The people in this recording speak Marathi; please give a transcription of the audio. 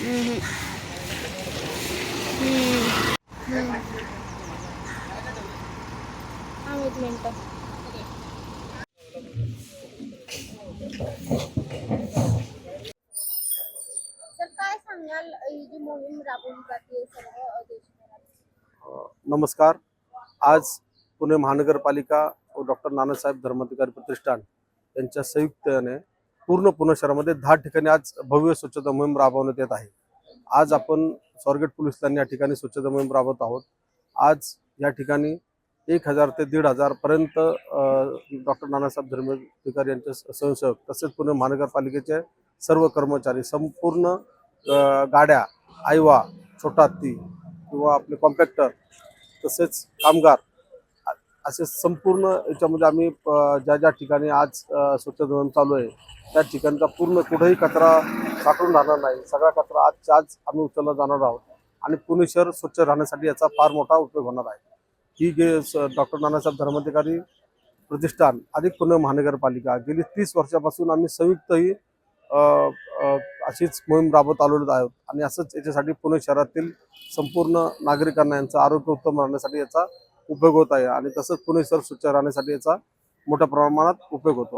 एक काय सांगाल ही जी मोहीम राबवली जाते सर्व नमस्कार. आज पुणे महानगरपालिका व डॉक्टर नानासाहेब धर्माधिकारी प्रतिष्ठान यांच्या संयुक्तने पूर्ण पुणे शहरामध्ये दहा ठिकाणी आज भव्य स्वच्छता मोहीम राबवण्यात येत आहे. आज आपण स्वारगेट पोलिसांनी या ठिकाणी स्वच्छता मोहीम राबवत आहोत. आज या ठिकाणी एक हजार ते दीड हजारपर्यंत डॉक्टर नानासाहेब धर्मेकर यांचे स- स्वयंसेवक तसेच पुणे महानगरपालिकेचे सर्व कर्मचारी संपूर्ण गाड्या आयवा छोटा हत्ती किंवा आपले कॉम्पॅक्टर तसेच कामगार असे संपूर्ण याच्यामध्ये आम्ही ज्या ज्या ठिकाणी आज स्वच्छ धोरण चालू आहे त्या ठिकाणचा पूर्ण कुठेही कचरा साठवून राहणार नाही. सगळा कचरा आजच्या आज आम्ही उचलला जाणार आहोत. आणि पुणे शहर स्वच्छ राहण्यासाठी याचा फार मोठा उपयोग होणार आहे. ही गे डॉक्टर नानासाहेब धर्माधिकारी प्रतिष्ठान अधिक पुणे महानगरपालिका गेली तीस वर्षापासून आम्ही संयुक्त ही अशीच मोहीम राबवत आलेलो आहोत. आणि असंच याच्यासाठी पुणे शहरातील संपूर्ण नागरिकांना यांचं आरोग्य उत्तम राहण्यासाठी याचा उपयोग होत आहे आणि तसंच पुणे शहर स्वच्छ राहण्यासाठी याचा मोठ्या प्रमाणात उपयोग होतो.